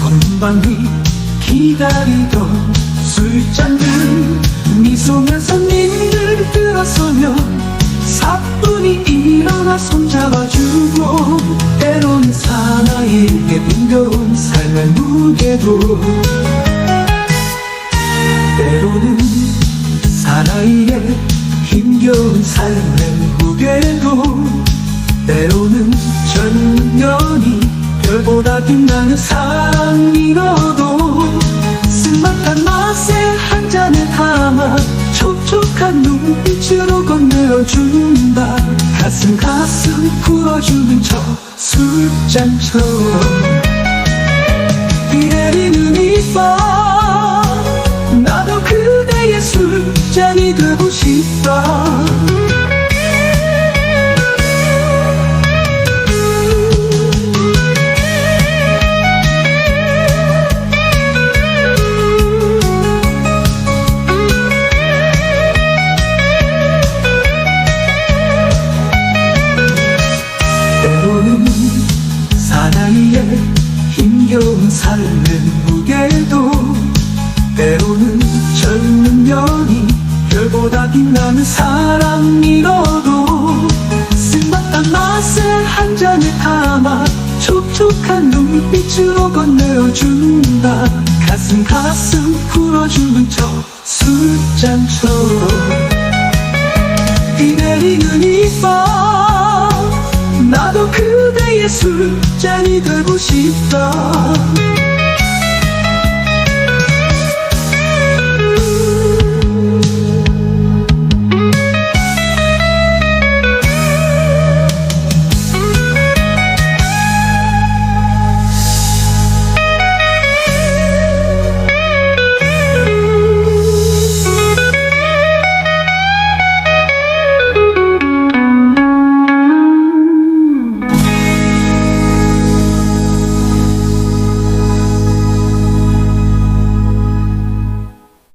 전방이 기다리던 술잔들 미소만 손님들 들어서면 사뿐히 일어나 손잡아주고 때론 사나이에게 흥겨운 삶의 무게도. 때로는 사나이의 힘겨운 삶의 보다 빛나는 사랑이로도 쓴맛한 맛에 한 잔에 담아 촉촉한 눈빛으로 건네어준다. 가슴 가슴 풀어주는 저 술잔처럼. 비 내리는 이밤 삶의 무게도 때로는 젊은 년이 별보다 빛나는 사랑이로도 쓴맛한 맛에 한 잔에 담아 촉촉한 눈빛으로 건네어준다. 가슴 가슴 풀어주는 저 술잔처럼. 비 내리는 이밤 나도 그대의 술잔이 되고 싶다